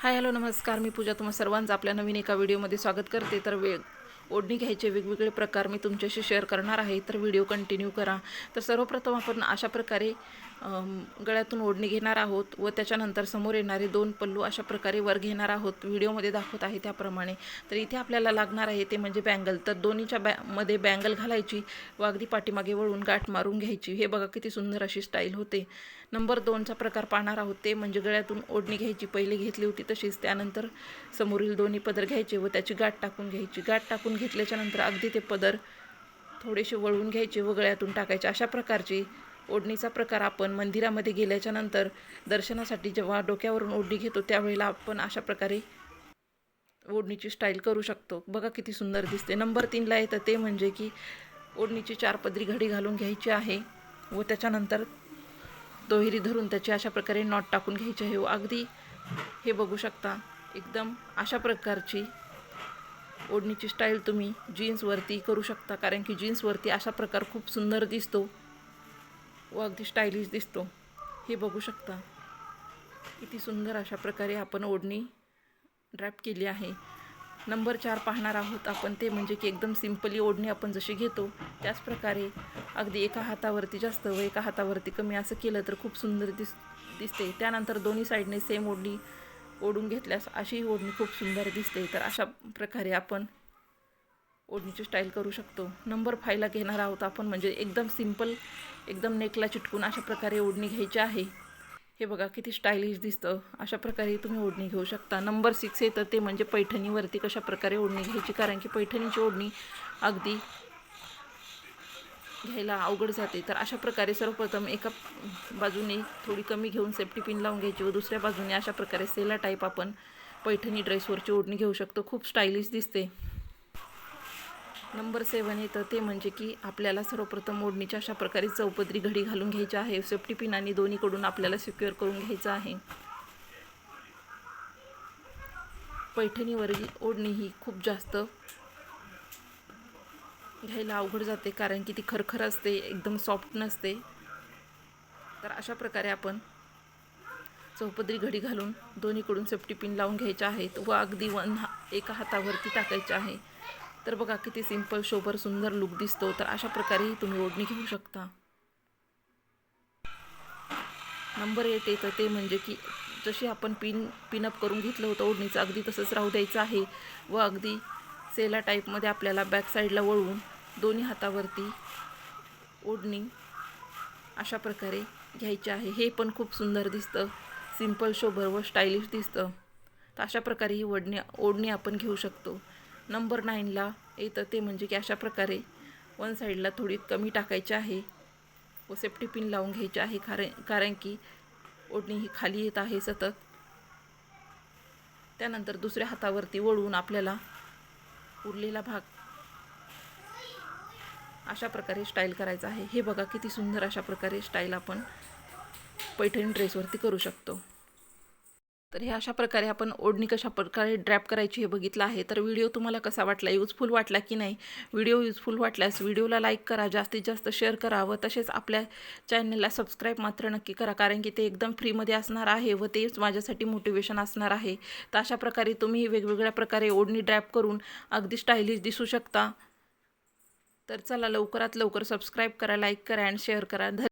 Hi hello नमस्कार. मी पूजा तुम्हा सर्वांचं आपल्या नवीन एका व्हिडिओमध्ये स्वागत करते. तर वेळ ओढणी घ्यायचे वेगवेगळे प्रकार मी तुमच्याशी शेअर करणार आहे. तर व्हिडिओ कंटिन्यू करा. तर सर्वप्रथम आपण अशा प्रकारे गळ्यातून ओढणी घेणार आहोत व त्याच्यानंतर समोर येणारे दोन पल्लू अशा प्रकारे वर घेणार आहोत. व्हिडिओमध्ये दाखवत आहे त्याप्रमाणे. तर इथे आपल्याला लागणार आहे ते म्हणजे बँगल तर दोन्हीच्या बॅ मध्ये बँगल घालायची व अगदी पाठीमागे वळून गाठ मारून घ्यायची. हे बघा किती सुंदर अशी स्टाईल होते. नंबर दोनचा प्रकार पाहणार आहोत ते म्हणजे गळ्यातून ओढणी घ्यायची. पहिले घेतली होती तशीच. त्यानंतर समोरील दोन्ही पदर घ्यायचे व त्याची गाठ टाकून घ्यायची. गाठ टाकून घेतल्याच्या नंतर अगदी ते पदर थोडेसे वळवून घ्यायचे व गळ्यातून टाकायचे. अशा प्रकारची ओढणीचा प्रकार आपण मंदिरामध्ये गेल्याच्यानंतर दर्शनासाठी जेव्हा डोक्यावरून ओढणी घेतो त्यावेळेला आपण अशा प्रकारे ओढणीची स्टाईल करू शकतो. बघा किती सुंदर दिसते. नंबर तीनला येतं ते म्हणजे की ओढणीची चार पदरी घडी घालून घ्यायची आहे व त्याच्यानंतर दोहेरी धरून त्याची अशा प्रकारे नॉट टाकून घ्यायची आहे व अगदी हे बघू शकता एकदम अशा प्रकारची ओढणीची स्टाईल तुम्ही जीन्सवरती करू शकता. कारण की जीन्सवरती अशा प्रकार खूप सुंदर दिसतो. व अगदी स्टायलिश दिसतो. हे बघू शकता. किती सुंदर अशा प्रकारे आपण ओढणी ड्रॅप केली आहे. नंबर चार पाहणार आहोत आपण ते म्हणजे की एकदम सिम्पली ओढणी आपण जशी घेतो त्याच प्रकारे अगदी एका हातावरती जास्त व एका हातावरती कमी असं केलं तर खूप सुंदर दिस दिसते. त्यानंतर दोन्ही साईडने सेम ओढणी ओढून घेतल्यास अशी ओढणी खूप सुंदर दिसते. तर अशा प्रकारे आपण ओढणीची स्टाईल करू शकतो. नंबर फायला घेणार आहोत आपण म्हणजे एकदम सिंपल एकदम नेकला चिटकून अशा प्रकारे ओढणी घ्यायची आहे. हे बघा किती स्टायलिश दिसतं. अशा प्रकारे तुम्ही ओढणी घेऊ शकता. नंबर सिक्स येतं ते म्हणजे पैठणीवरती कशा प्रकारे ओढणी घ्यायची कारण की पैठणीची ओढणी अगदी घ्यायला अवघड जाते. तर अशा प्रकारे सर्वप्रथम एका बाजूने थोडी कमी घेऊन सेफ्टी पिन लावून घ्यायची व दुसऱ्या बाजूने अशा प्रकारे सेला टाईप आपण पैठणी ड्रेसवरची ओढणी घेऊ शकतो. खूप स्टायलिश दिसते. नंबर सेवन येतं ते म्हणजे की आपल्याला सर्वप्रथम ओढणीच्या अशा प्रकारे चौपदरी घडी घालून घ्यायची आहे. सेफ्टी पिन आणि दोन्हीकडून आपल्याला सिक्युअर करून घ्यायचं आहे. पैठणीवरील ओढणी ही खूप जास्त घ्यायला अवघड जाते कारण की ती खरखर असते एकदम सॉफ्ट नसते. तर अशा प्रकारे आपण चौपदरी घडी घालून दोन्हीकडून सेफ्टी पिन लावून घ्यायच्या आहेत व अगदी वन हा एका हातावरती टाकायचे आहे. तर बघा किती सिंपल शोभर सुंदर लुक दिसतो. तर अशा प्रकारेही तुम्ही ओढणी घेऊ शकता. नंबर एट येतं ते म्हणजे की जशी आपण पिन पिनअप करून घेतलं होतं ओढणीचं अगदी तसंच राहू द्यायचं आहे. व अगदी सेला टाईपमध्ये आपल्याला बॅक साईडला वळवून दोन्ही हातावरती ओढणी अशा प्रकारे घ्यायची आहे. हे पण खूप सुंदर दिसतं. सिंपल शोभर व स्टायलिश दिसतं. तर अशा प्रकारे ही ओढणी ओढणी आपण घेऊ शकतो. नंबर नाईनला येतं ते म्हणजे की अशा प्रकारे वन साईडला थोडी कमी टाकायची आहे व सेफ्टी पिन लावून घ्यायची आहे. कारण कारण की ओढणी ही खाली येत आहे सतत. त्यानंतर दुसऱ्या हातावरती वळून आपल्याला उरलेला भाग. अशा प्रकारे स्टाईल करायचा आहे. हे बघा किती सुंदर अशा प्रकारे स्टाईल आपण पैठणी ड्रेसवरती करू शकतो. तर हे अशा प्रकारे आपण ओढणी कशा प्रकारे ड्रॅप करायची हे बघितलं आहे. तर व्हिडिओ तुम्हाला कसा वाटला युजफुल वाटला की नाही व्हिडिओ युजफुल वाटल्यास व्हिडिओला लाईक करा जास्तीत जास्त शेअर करा व तसेच आपल्या चॅनलला सबस्क्राईब मात्र नक्की करा कारण की ते एकदम फ्रीमध्ये असणार आहे व तेच माझ्यासाठी मोटिवेशन असणार आहे. तर अशा प्रकारे तुम्ही वेगवेगळ्या प्रकारे ओढणी ड्रॅप करून अगदी स्टायलिश दिसू शकता. तर चला लवकरात लवकर सबस्क्राईब करा लाईक करा अँड शेअर करा.